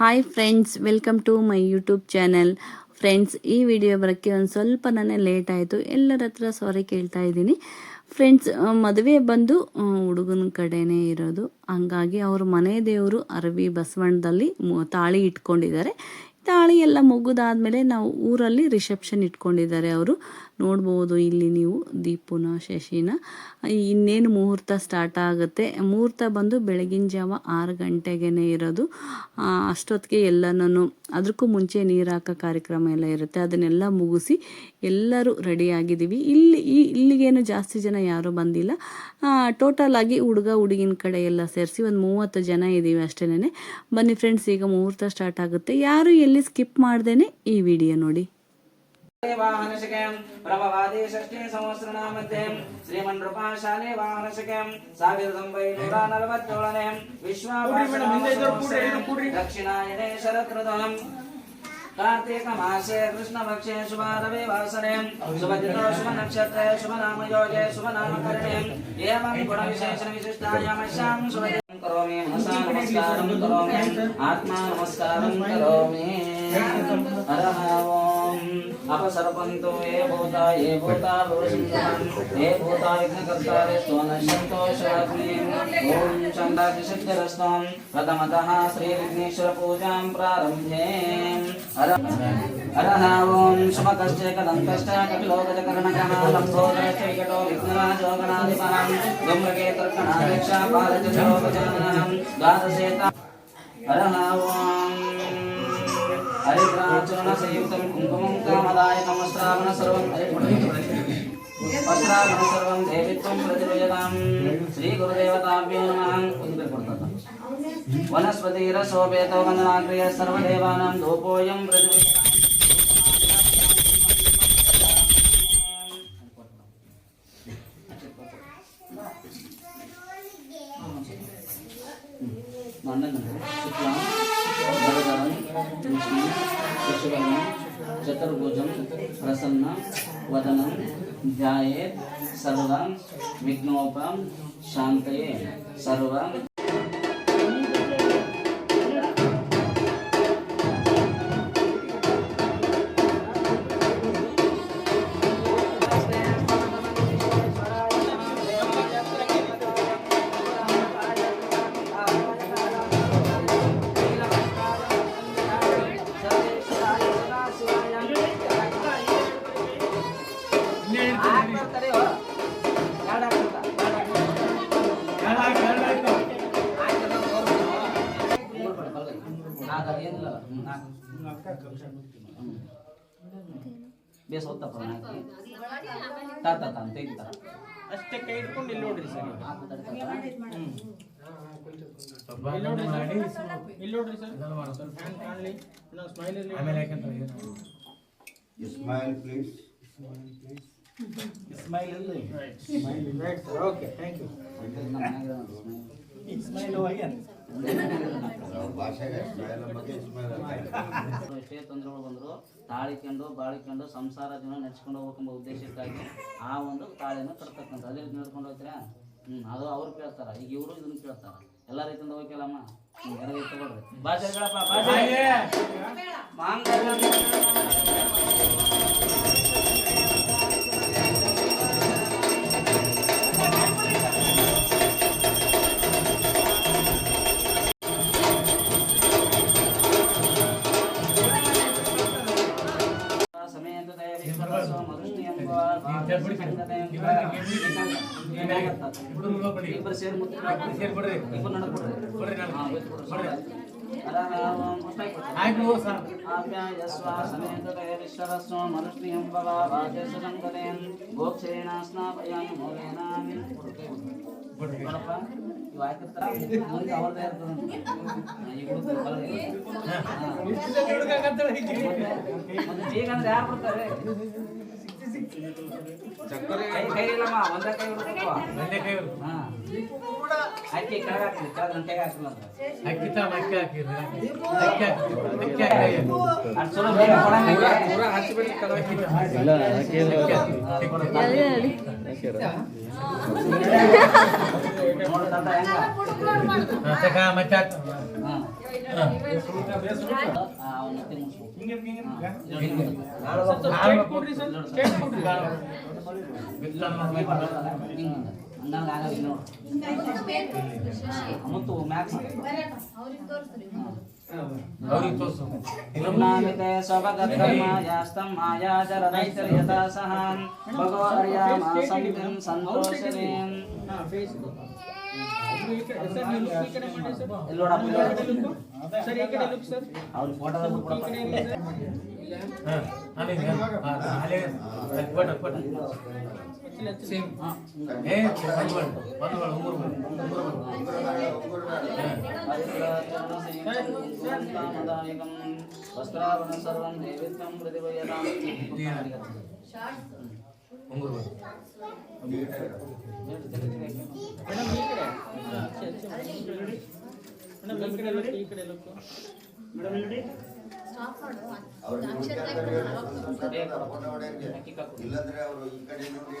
Hi friends welcome to my YouTube channel friends ಈ video ಬರೋಕ್ಕೆ ಒಂದು ಸ್ವಲ್ಪ ನನಗೆ ಲೇಟ್ ಆಯಿತು. ಎಲ್ಲರ ಹತ್ರ ಸಾರಿ ಕೇಳ್ತಾ ಇದ್ದೀನಿ. ಫ್ರೆಂಡ್ಸ್ ಮದುವೆ ಬಂದು ಹುಡುಗನ ಕಡೆನೇ ಇರೋದು. ಹಂಗಾಗಿ ಅವರು ಮನೆ ದೇವರು ಅರವಿ ಬಸವಣ್ಣದಲ್ಲಿ ತಾಳಿ ಇಟ್ಕೊಂಡಿದ್ದಾರೆ. ತಾಳಿ ಎಲ್ಲ ಮುಗಿದಾದ್ಮೇಲೆ ನಾವು ಊರಲ್ಲಿ ರಿಸೆಪ್ಷನ್ ಇಟ್ಕೊಂಡಿದ್ದಾರೆ ಅವರು. ನೋಡ್ಬೋದು ಇಲ್ಲಿ ನೀವು ದೀಪುನ, ಶಶಿನ. ಇನ್ನೇನು ಮುಹೂರ್ತ ಸ್ಟಾರ್ಟ್ ಆಗುತ್ತೆ? ಮುಹೂರ್ತ ಬಂದು ಬೆಳಗಿನ ಜಾವ ಆರು ಗಂಟೆಗೇ ಇರೋದು. ಅಷ್ಟೊತ್ತಿಗೆ ಎಲ್ಲನೂ ಅದಕ್ಕೂ ಮುಂಚೆ ನೀರು ಹಾಕೋ ಕಾರ್ಯಕ್ರಮ ಎಲ್ಲ ಇರುತ್ತೆ. ಅದನ್ನೆಲ್ಲ ಮುಗಿಸಿ ಎಲ್ಲರೂ ರೆಡಿ ಆಗಿದ್ದೀವಿ. ಇಲ್ಲಿ, ಈ, ಇಲ್ಲಿಗೇನು ಜಾಸ್ತಿ ಜನ ಯಾರೂ ಬಂದಿಲ್ಲ. ಟೋಟಲ್ ಆಗಿ ಹುಡುಗ, ಹುಡುಗಿನ ಕಡೆ ಎಲ್ಲ ಸೇರಿಸಿ ಒಂದು ಮೂವತ್ತು ಜನ ಇದ್ದೀವಿ ಅಷ್ಟೇನೆ ಬನ್ನಿ ಫ್ರೆಂಡ್ಸ್ ಈಗ ಮುಹೂರ್ತ ಸ್ಟಾರ್ಟ್ ಆಗುತ್ತೆ. ಯಾರು ಎಲ್ಲಿ ಸ್ಕಿಪ್ ಮಾಡ್ದೇನೆ ಈ ವಿಡಿಯೋ ನೋಡಿ. ವಾಹನಶಕಂ ಪ್ರಭವಾದಿ ಷಷ್ಠಿ ಸಂವತ್ಸರನಾಮಧ್ಯೆ ಶ್ರೀಮನ್ೃಪಾಶಾಲೆ ವಾಹನಶಕಂ ಸಾವಿರದ ಒಂಬೈನೂರ ನಲವತ್ತೇಳನೇ ವಿಶ್ವಾಭಾಷಣ ದಕ್ಷಿಣಾಯನೆ ಶರತ್ಋತಂ ಕಾರ್ತಿಕ ಮಾಸೆ ಕೃಷ್ಣ ಪಕ್ಷೆ ಶುಭ ರವಿ ವಾಸನೆ ಶುಭ ದಿನ ಶುಭ ನಕ್ಷತ್ರ ಶುಭ ನಾಮ ಯೋಗೆ ಶುಭ ನಾಮಕರಣೆ ಏವಂ ಗುಣ ವಿಶೇಷಣ ವಿಶಿಷ್ಟಾಯಾಮಶ್ಯಾಂ ಶುಭ ದಿನಂ ಕರೋಮಿ ಮನಸಾ ನಮಸ್ಕಾರಂ ಕರೋಮಿ ಆತ್ಮ ನಮಸ್ಕಾರಂ अपसर्पन्तो ये भूता ये भूता ये भूता विघ्नकर्तारे स्वनश्यन्तो शिवाग्निम् ॐ चण्डाकिशुद्धरस्त्वं प्रथमतः श्रीविघ्नेश्वरपूजां प्रारम्भे हरः ॐ शुभकश्चे कदन्तश्च कपिलोदजकर्णकः लम्भोदश्च विकटो विघ्नराजोगणाधिपः गुम्रकेतर्कणापेक्षा पादचोपचानः द्वादशेता हरः ॐ శ్రావణ సంయుక్తం కుంకుమం కామదాయకం శ్రావణ సర్వం శ్రావణ సర్వం దేవిత్వం ప్రతిభజతాం శ్రీ గురుదేవతాభ్యో నమ. వనస్పతిరసోపేతో వందనాగ్రయ సర్వదేవానాం ధూపోయం ప్రతిభజతాం వదనం ధ్యాయే సర్వం విఘ్నోపం శాంతయే సర్వం ಬೇಸ್ ಓದ್ತಪ್ಪ ತಾತ ತಾತ ತೆಗಿತಾರ ಅಷ್ಟೇ ಕೈ ಹಿಡ್ಕೊಂಡು ಇಲ್ಲಿ ನೋಡ್ರಿ ಸರ್ ಇಲ್ಲಿ ನೋಡ್ರಿ ಸರ್ ಸ್ವಲ್ಪ ಹ್ಯಾಂಗ್ ಕಾಣಲಿ ಇನ್ನೊಂದು ಸ್ಮೈಲ್ ಇರಲಿ Smile, please. ಸ್ಮೈಲ್ ಇಲ್ಲ right sir okay thank you smile again ಎಷ್ಟೇ ತೊಂದರೆಗಳು ಬಂದ್ರು. ತಾಳಿಕೊಂಡು ಬಾಳಿಕೊಂಡು ಸಂಸಾರ ಜೀವನ ನಡೆಸ್ಕೊಂಡು ಹೋಗ್ಬೇಕೆಂಬ ಉದ್ದೇಶಕ್ಕಾಗಿ ಆ ಒಂದು ತಾಳಿಯನ್ನು ಕಟ್ತಕ್ಕಂಥ ಅದೇ ರೀತಿ ನಡ್ಕೊಂಡು ಹೋಗ್ತೀರಾ? ಹ್ಮ್ ಅದು ಅವ್ರು ಕೇಳ್ತಾರ. ಈಗ ಇವರು ಇದನ್ನ ಕೇಳ್ತಾರ. ಎಲ್ಲ ರೀತಿಯಿಂದ ಹೋಗ್ಯಲ್ಲಮ್ಮ? ಎಡಗೈ ತಗೊಳ್ರಿ. ಭಾಷೆಗಳಪ್ಪ ಭಾಷೆ. ಮಾಂಗಲ್ಯ. ಆಪ್ಯಾಯಸ್ವ ಸಮೇತತೆ ವಿಶ್ವರಸ್ವ ಮನುಷ್ಣಿ ಎಂಬ ವಾಚೇಶಂಗತೆ ಗೋಕ್ಷೇಣ ಸ್ನಾಪಯಾಮಿ ಮೌಲೇನ ನೋಡಪ್ಪ ಇವು ಹಾಕಿರ್ತಾರ ಮುಂದೆ ಅವ್ರದ್ದೇ ಇರ್ತದೆ ಈಗ ಹುಡುಗ್ರು ಬರೋದಿಲ್ಲ. ಹಾ. ಮತ್ತೆ ಬೀಗ ಅಂದ್ರೆ ಯಾರು ಬರ್ತಾರೆ ಕೈ ಕೈ ಇಲ್ಲಮ್ಮ ಒಂದೇ ಕೈ ಹುಡುಕುವ ಹಾ ಅಕ್ಕಿ ಕೆಳಗೆ ಹಾಕ್ಲಿ ಕೆಳಗೆ ನನ್ನ ಕೈಗೆ ಹಾಕಿಲ್ಲ ಅಂತ ಅದ್ ಚಲೋ ಬೇಗ ಕೊಡಂಗಿಲ್ಲ. ನೋಡು ತಾತ ಹೆಂಗ ಹಾ ಆ, ಅವ್ನ ನೆತ್ತಿ ಮುಟ್ಸ್ಬೇಕು. ಹಿಂಗೆ ಹಿಂಗೆ ಹಾ, ಹಿಂಗೆ. ಇಲ್ಲಿ ನೋಡಿ. ಸ್ಟ್ರೈಟ್ ಕೊಡ್ರಿ ಇಲ್ಲಂದ್ರೆ ಅವರು ಈ ಕಡೆ ನೋಡಿ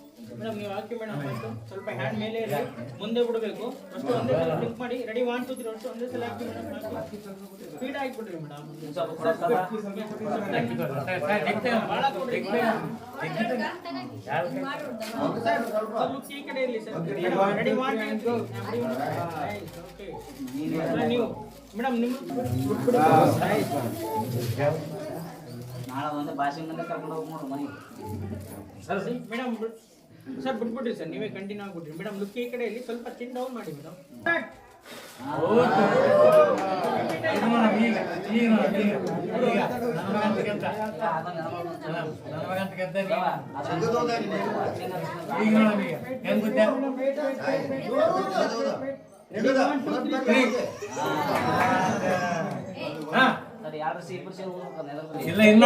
ಮೇಡಮ್ ನೀವು ಹಾಕಿ ಮೇಡಮ್ ಫಸ್ಟ್ ಸ್ವಲ್ಪ ಹ್ಯಾಂಡ್ ಮೇಲೆ ಇದೆ ಮುಂದೆ ಬಿಡಬೇಕು. ಫಸ್ಟ್ ಒಂದೇ ಸಲ ಕ್ಲಿಕ್ ಮಾಡಿ. ರೆಡಿ ಒನ್ ಟು ತ್ರೀ ಅಷ್ಟು ಒಂದೇ ಸಲ ಹಾಕಿ ಮೇಡಮ್ ಹಾಕಿ ಸ್ಪೀಡ್ ಹಾಕ್ಬಿಡ್ರಿ ಮೇಡಮ್. ಸ್ವಲ್ಪ ಸರ್ ಈ ಕಡೆ ಇರಲಿ sir. Ready one two three okay ನೀನೇ ನೀವು. ಮೇಡಮ್ ನಿಮ್ಮ ನಾಳೆ ಒಂದು ಭಾಷೆ ಮುಂದೆ ಕರ್ಕೊಂಡು ಹೋಗಿ ನೋಡು ಮನೆಗೆ. ಮೇಡಮ್ ಸರ್, ಬಿಟ್ಬಿಡ್ರಿ ಸರ್, ನೀವೇ ಕಂಟಿನ್ಯೂ ಆಗ್ಬಿಡ್ರಿ. ಮೇಡಮ್ ಲುಕ್ ಈ ಕಡೆ ಇಲ್ಲಿ ಸ್ವಲ್ಪ ಚಿನ್ ಡೌನ್ ಮಾಡಿ ಮೇಡಮ್. ಸರಿ ಇಲ್ಲ ಇಲ್ಲ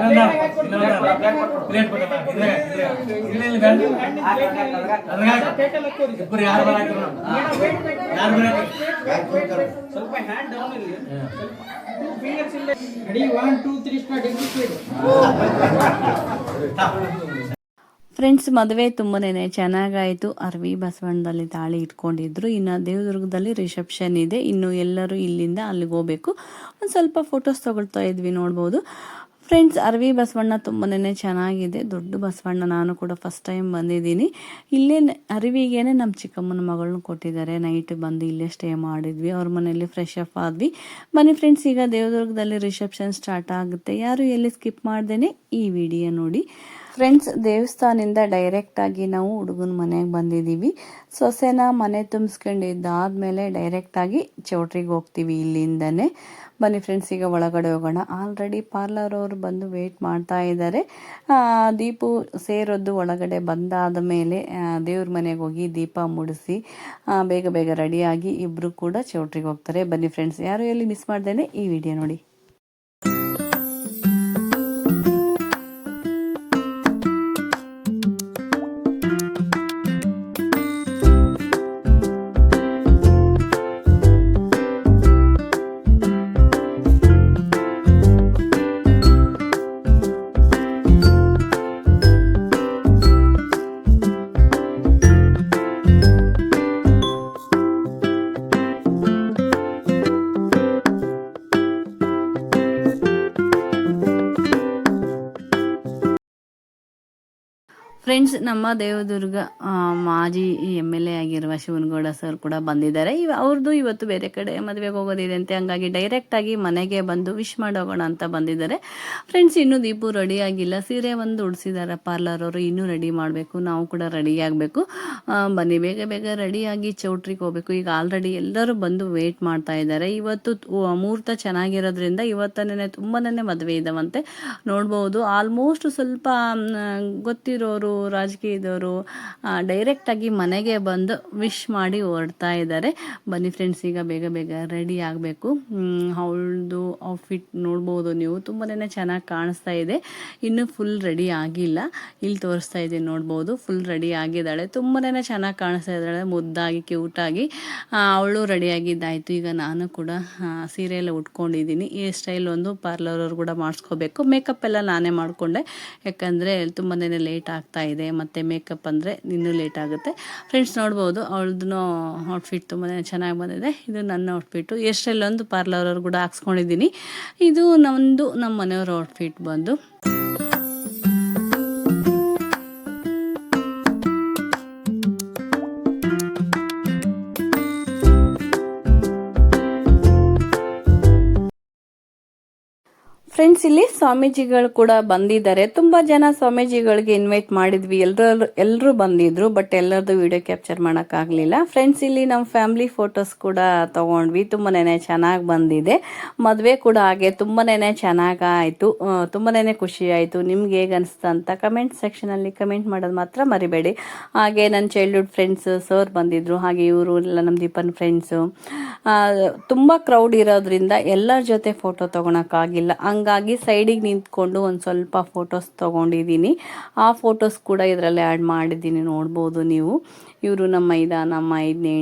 ಇಲ್ಲ. ಇಬ್ಬರು ಯಾರು ಯಾರು ಸ್ವಲ್ಪ ಹ್ಯಾಂಡ್ ಡೌನ್ ಇರಲಿ ಟೂ ಫಿಂಗರ್ಸ್ ಇಲ್ಲ ready one two three start execute friends ಮದುವೆ ತುಂಬನೇ ಚೆನ್ನಾಗಾಯಿತು. ಅರವಿ ಬಸವಣ್ಣದಲ್ಲಿ ತಾಳಿ ಇಟ್ಕೊಂಡಿದ್ರು. ಇನ್ನು ದೇವದುರ್ಗದಲ್ಲಿ ರಿಸೆಪ್ಷನ್ ಇದೆ. ಇನ್ನು ಎಲ್ಲರೂ ಇಲ್ಲಿಂದ ಅಲ್ಲಿಗೆ ಹೋಗ್ಬೇಕು. ಒಂದು ಸ್ವಲ್ಪ ಫೋಟೋಸ್ ತೊಗೊಳ್ತಾ ಇದ್ವಿ, ನೋಡ್ಬೋದು. ಫ್ರೆಂಡ್ಸ್ ಅರವಿ ಬಸವಣ್ಣ ತುಂಬನೇ ಚೆನ್ನಾಗಿದೆ. ದೊಡ್ಡ ಬಸವಣ್ಣ ನಾನು ಕೂಡ ಫಸ್ಟ್ ಟೈಮ್ ಬಂದಿದ್ದೀನಿ. ಇಲ್ಲೇ ಅರಿವಿಗೇನೆ ನಮ್ಮ ಚಿಕ್ಕಮ್ಮನ ಮಗಳನ್ನ ಕೊಟ್ಟಿದ್ದಾರೆ. ನೈಟ್ ಬಂದು ಇಲ್ಲೇ ಸ್ಟೇ ಮಾಡಿದ್ವಿ. ಅವ್ರ ಮನೆಯಲ್ಲಿ ಫ್ರೆಶ್ ಅಪ್ ಆದ್ವಿ. ಬನ್ನಿ ಫ್ರೆಂಡ್ಸ್ ಈಗ ದೇವದುರ್ಗದಲ್ಲಿ ರಿಸೆಪ್ಷನ್ ಸ್ಟಾರ್ಟ್ ಆಗುತ್ತೆ. ಯಾರು ಎಲ್ಲಿ ಸ್ಕಿಪ್ ಮಾಡ್ದೇನೆ ಈ ವಿಡಿಯೋ ನೋಡಿ. ಫ್ರೆಂಡ್ಸ್ ದೇವಸ್ಥಾನದಿಂದ ಡೈರೆಕ್ಟಾಗಿ ನಾವು ಹುಡುಗನ ಮನೆಗೆ ಬಂದಿದ್ದೀವಿ ಸೊಸೆನ ಮನೆ ತುಂಬಿಸ್ಕೊಂಡಿದ್ದಾದ್ಮೇಲೆ ಡೈರೆಕ್ಟಾಗಿ ಚೌಟ್ರಿಗೆ ಹೋಗ್ತೀವಿ ಇಲ್ಲಿಂದನೇ. ಬನ್ನಿ ಫ್ರೆಂಡ್ಸ್ ಈಗ ಒಳಗಡೆ ಹೋಗೋಣ. ಆಲ್ರೆಡಿ ಪಾರ್ಲರ್ ಅವರು ಬಂದು ವೇಟ್ ಮಾಡ್ತಾ ಇದ್ದಾರೆ ದೀಪು ಸೇರೋದು ಒಳಗಡೆ ಬಂದಾದ ಮೇಲೆ ದೇವ್ರ ಮನೆಗೆ ಹೋಗಿ ದೀಪ ಮುಡಿಸಿ ಬೇಗ ಬೇಗ ರೆಡಿಯಾಗಿ ಇಬ್ಬರು ಕೂಡ ಚೌಟ್ರಿಗೆ ಹೋಗ್ತಾರೆ. ಬನ್ನಿ ಫ್ರೆಂಡ್ಸ್ ಯಾರು ಎಲ್ಲಿ ಮಿಸ್ ಮಾಡ್ದೇನೆ ಈ ವಿಡಿಯೋ ನೋಡಿ. ಫ್ರೆಂಡ್ಸ್ ನಮ್ಮ ದೇವದುರ್ಗ ಮಾಜಿ ಎಂ ಎಲ್ ಎ ಆಗಿರುವ ಶಿವನಗೌಡ ಸರ್ ಕೂಡ ಬಂದಿದ್ದಾರೆ. ಇವ ಅವ್ರದ್ದು ಇವತ್ತು ಬೇರೆ ಕಡೆ ಮದುವೆಗೆ ಹೋಗೋದಿದೆ ಅಂತೆ. ಹಂಗಾಗಿ ಡೈರೆಕ್ಟಾಗಿ ಮನೆಗೆ ಬಂದು ವಿಶ್ ಮಾಡೋಗೋಣ ಅಂತ ಬಂದಿದ್ದಾರೆ. ಫ್ರೆಂಡ್ಸ್ ಇನ್ನೂ ದೀಪು ರೆಡಿ ಆಗಿಲ್ಲ. ಸೀರೆ ಒಂದು ಉಡಿಸಿದ್ದಾರೆ ಪಾರ್ಲರ್ ಅವರು. ಇನ್ನೂ ರೆಡಿ ಮಾಡಬೇಕು. ನಾವು ಕೂಡ ರೆಡಿ ಆಗಬೇಕು. ಬನ್ನಿ. ಬೇಗ ಬೇಗ ರೆಡಿಯಾಗಿ ಚೌಟ್ರಿಗೆ ಹೋಗ್ಬೇಕು. ಈಗ ಆಲ್ರೆಡಿ ಎಲ್ಲರೂ ಬಂದು ವೇಟ್ ಮಾಡ್ತಾ ಇದ್ದಾರೆ. ಇವತ್ತು ಮುಹೂರ್ತ ಚೆನ್ನಾಗಿರೋದ್ರಿಂದ ಇವತ್ತನೇ ತುಂಬಾನೇ ಮದುವೆ ಇದ್ದಾವಂತೆ ನೋಡ್ಬೋದು. ಆಲ್ಮೋಸ್ಟ್ ಸ್ವಲ್ಪ ಗೊತ್ತಿರೋರು ರಾಜಕೀಯದವರು ಡೈರೆಕ್ಟಾಗಿ ಮನೆಗೆ ಬಂದು ವಿಶ್ ಮಾಡಿ ಹೊರಡ್ತಾ ಇದ್ದಾರೆ. ಬನ್ನಿ ಫ್ರೆಂಡ್ಸ್ ಈಗ ಬೇಗ ಬೇಗ ರೆಡಿ ಆಗಬೇಕು. ಅವಳದು ಔಟ್ಫಿಟ್ ನೋಡ್ಬೋದು ನೀವು. ತುಂಬಾ ಚೆನ್ನಾಗಿ ಕಾಣಿಸ್ತಾ ಇದೆ. ಇನ್ನೂ ಫುಲ್ ರೆಡಿ ಆಗಿಲ್ಲ. ಇಲ್ಲಿ ತೋರಿಸ್ತಾ ಇದ್ದೀನಿ ನೋಡ್ಬೋದು. ಫುಲ್ ರೆಡಿ ಆಗಿದ್ದಾಳೆ. ತುಂಬಾ ಚೆನ್ನಾಗಿ ಕಾಣಿಸ್ತಾ ಇದ್ದಾಳೆ. ಮುದ್ದಾಗಿ ಕ್ಯೂಟಾಗಿ ಅವಳು ರೆಡಿಯಾಗಿದ್ದಾಯಿತು ಈಗ ನಾನು ಕೂಡ ಆ, ಸೀರೆ ಎಲ್ಲ ಉಟ್ಕೊಂಡಿದ್ದೀನಿ. ಈ ಸ್ಟೈಲ್ ಒಂದು ಪಾರ್ಲರ್ ಕೂಡ ಮಾಡಿಸ್ಕೋಬೇಕು. ಮೇಕಪ್ ಎಲ್ಲ ನಾನೇ ಮಾಡಿಕೊಂಡೆ. ಯಾಕಂದರೆ ತುಂಬಾ ಲೇಟ್ ಆಗ್ತಾ ಇದೆ. ಮತ್ತು ಮೇಕಪ್ ಅಂದರೆ ಇನ್ನೂ ಲೇಟ್ ಆಗುತ್ತೆ. ಫ್ರೆಂಡ್ಸ್ ನೋಡ್ಬೋದು ಅವಳದ್ದು ಔಟ್ಫಿಟ್ ತುಂಬಾ ಚೆನ್ನಾಗಿ ಬಂದಿದೆ. ಇದು ನನ್ನ ಔಟ್ಫಿಟ್ಟು ಎಷ್ಟೆಲ್ಲ ಒಂದು ಪಾರ್ಲರ್ ಕೂಡ ಹಾಕ್ಸ್ಕೊಂಡಿದ್ದೀನಿ. ಇದು ನಮ್ಮದು ನಮ್ಮ ಮನೆಯವ್ರ ಔಟ್ಫಿಟ್ ಬಂದು. ಫ್ರೆಂಡ್ಸ್ ಇಲ್ಲಿ ಸ್ವಾಮೀಜಿಗಳು ಕೂಡ ಬಂದಿದ್ದಾರೆ. ತುಂಬಾ ಜನ ಸ್ವಾಮೀಜಿಗಳಿಗೆ ಇನ್ವೈಟ್ ಮಾಡಿದ್ವಿ. ಎಲ್ಲರೂ ಎಲ್ಲರೂ ಬಂದಿದ್ರು ಬಟ್ ಎಲ್ಲರದು ವಿಡಿಯೋ ಕ್ಯಾಪ್ಚರ್ ಮಾಡೋಕ್ಕಾಗಲಿಲ್ಲ. ಫ್ರೆಂಡ್ಸ್ ಇಲ್ಲಿ ನಮ್ಮ ಫ್ಯಾಮಿಲಿ ಫೋಟೋಸ್ ಕೂಡ ತಗೊಂಡ್ವಿ. ತುಂಬಾನೇ ಚೆನ್ನಾಗಿ ಬಂದಿದೆ. ಮದುವೆ ಕೂಡ ಹಾಗೆ ತುಂಬಾನೇ ಚೆನ್ನಾಗಾಯಿತು ತುಂಬಾನೇ ಖುಷಿ ಆಯ್ತು. ನಿಮ್ಗೆ ಹೇಗೆ ಅನಿಸ್ತಾ ಅಂತ ಕಮೆಂಟ್ ಸೆಕ್ಷನಲ್ಲಿ ಕಮೆಂಟ್ ಮಾಡೋದು ಮಾತ್ರ ಮರಿಬೇಡಿ. ಹಾಗೆ ನನ್ನ ಚೈಲ್ಡ್ಹುಡ್ ಫ್ರೆಂಡ್ಸ್ ಸರ್ ಬಂದಿದ್ರು. ಹಾಗೆ ಇವರು ಎಲ್ಲ ನಮ್ಮ ದೀಪನ್ ಫ್ರೆಂಡ್ಸು ತುಂಬಾ ಕ್ರೌಡ್ ಇರೋದ್ರಿಂದ ಎಲ್ಲರ ಜೊತೆ ಫೋಟೋ ತೊಗೊಳಕ್ಕಾಗಿಲ್ಲ. ಹಂಗಾಗಿ ಸೈಡಿಗೆ ನಿಂತ್ಕೊಂಡು ಒಂದು ಸ್ವಲ್ಪ ಫೋಟೋಸ್ ತೊಗೊಂಡಿದ್ದೀನಿ ಆ ಫೋಟೋಸ್ ಕೂಡ ಇದರಲ್ಲಿ ಆ್ಯಡ್ ಮಾಡಿದ್ದೀನಿ ನೋಡ್ಬೋದು ನೀವು. ಇವರು ನಮ್ಮ ಐದ ನಮ್ಮ ಐದನೇ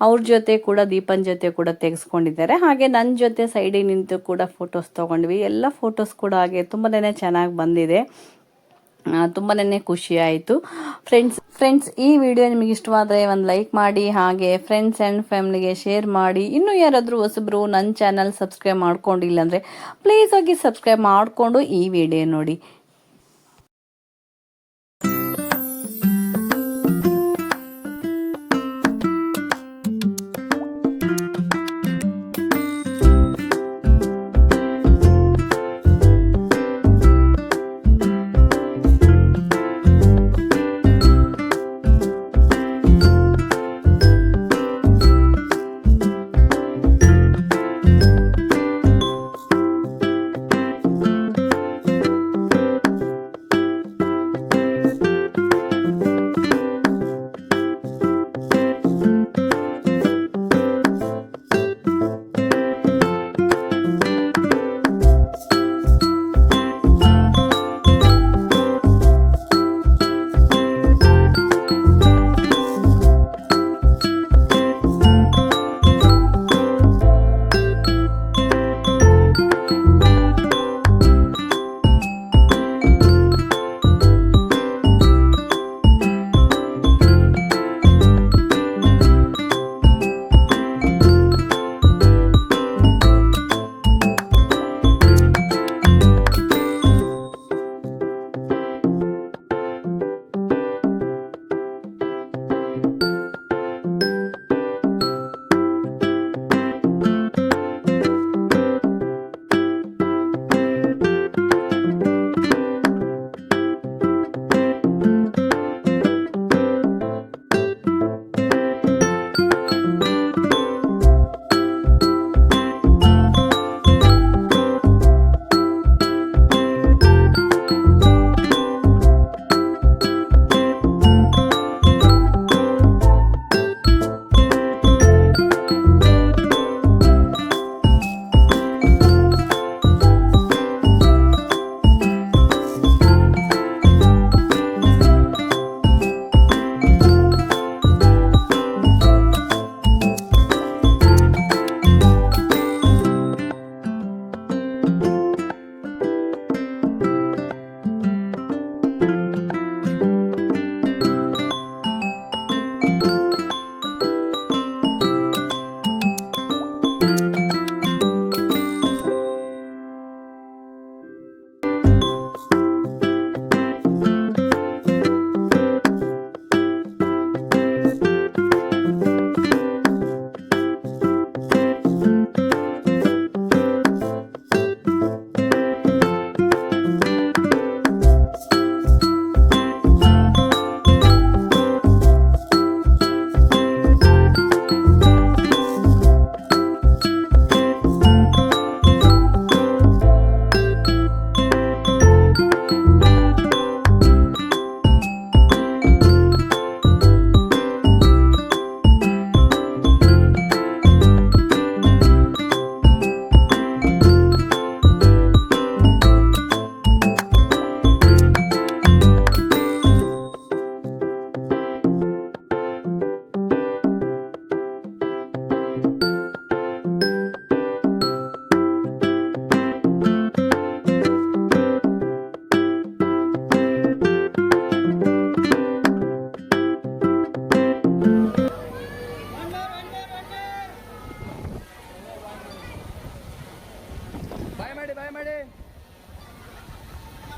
ಅವ್ರ ಜೊತೆ ಕೂಡ, ದೀಪನ್ ಜೊತೆ ಕೂಡ ತೆಗೆಸ್ಕೊಂಡಿದ್ದಾರೆ. ಹಾಗೆ ನನ್ನ ಜೊತೆ ಸೈಡಿಗೆ ನಿಂತು ಕೂಡ ಫೋಟೋಸ್ ತೊಗೊಂಡ್ವಿ. ಎಲ್ಲ ಫೋಟೋಸ್ ಕೂಡ ಹಾಗೆ ತುಂಬಾ ಚೆನ್ನಾಗಿ ಬಂದಿದೆ. ತುಂಬಾ ಖುಷಿ ಆಯಿತು ಫ್ರೆಂಡ್ಸ್ ಫ್ರೆಂಡ್ಸ್ ಈ ವಿಡಿಯೋ ನಿಮಗೆ ಇಷ್ಟವಾದರೆ ಒಂದು ಲೈಕ್ ಮಾಡಿ, ಹಾಗೆ ಫ್ರೆಂಡ್ಸ್ ಆ್ಯಂಡ್ ಫ್ಯಾಮ್ಲಿಗೆ ಶೇರ್ ಮಾಡಿ. ಇನ್ನೂ ಯಾರಾದರೂ ಹೊಸಬ್ರು ನನ್ನ ಚಾನಲ್ ಸಬ್ಸ್ಕ್ರೈಬ್ ಮಾಡ್ಕೊಂಡಿಲ್ಲ ಅಂದರೆ ಪ್ಲೀಸ್ ಹೋಗಿ ಸಬ್ಸ್ಕ್ರೈಬ್ ಮಾಡಿಕೊಂಡು ಈ ವಿಡಿಯೋ ನೋಡಿ.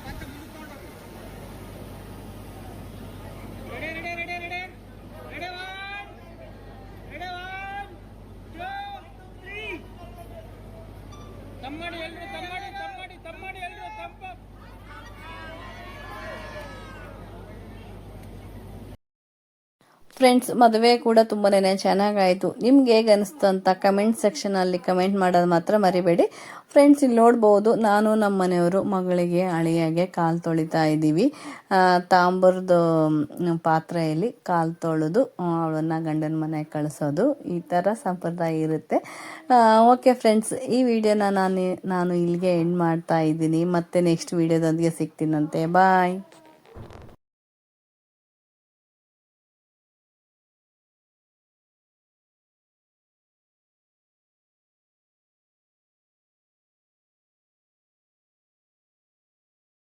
Thank you. ಫ್ರೆಂಡ್ಸ್, ಮದುವೆ ಕೂಡ ತುಂಬಾ ಚೆನ್ನಾಗಾಯಿತು. ನಿಮ್ಗೆ ಹೇಗೆ ಅನಿಸ್ತು ಅಂತ ಕಮೆಂಟ್ ಸೆಕ್ಷನಲ್ಲಿ ಕಮೆಂಟ್ ಮಾಡೋದು ಮಾತ್ರ ಮರಿಬೇಡಿ. ಫ್ರೆಂಡ್ಸ್ ಇಲ್ಲಿ ನೋಡ್ಬೋದು, ನಾನು ನಮ್ಮ ಮನೆಯವರು ಮಗಳಿಗೆ ಅಳಿಯಾಗೆ ಕಾಲು ತೊಳಿತಾ ಇದ್ದೀವಿ. ತಾಂಬರದ ಪಾತ್ರೆಯಲ್ಲಿ ಕಾಲು ತೊಳೆದು ಅವಳನ್ನು ಗಂಡನ ಮನೆಗೆ ಕಳಿಸೋದು ಈ ಥರ ಸಂಪ್ರದಾಯ ಇರುತ್ತೆ. ಓಕೆ ಫ್ರೆಂಡ್ಸ್ ಈ ವಿಡಿಯೋನ ನಾನು ನಾನು ಇಲ್ಲಿಗೆ ಎಂಡ್ ಮಾಡ್ತಾ ಇದ್ದೀನಿ. ಮತ್ತೆ ನೆಕ್ಸ್ಟ್ ವಿಡಿಯೋದೊಂದಿಗೆ ಸಿಗ್ತೀನಂತೆ. ಬಾಯ್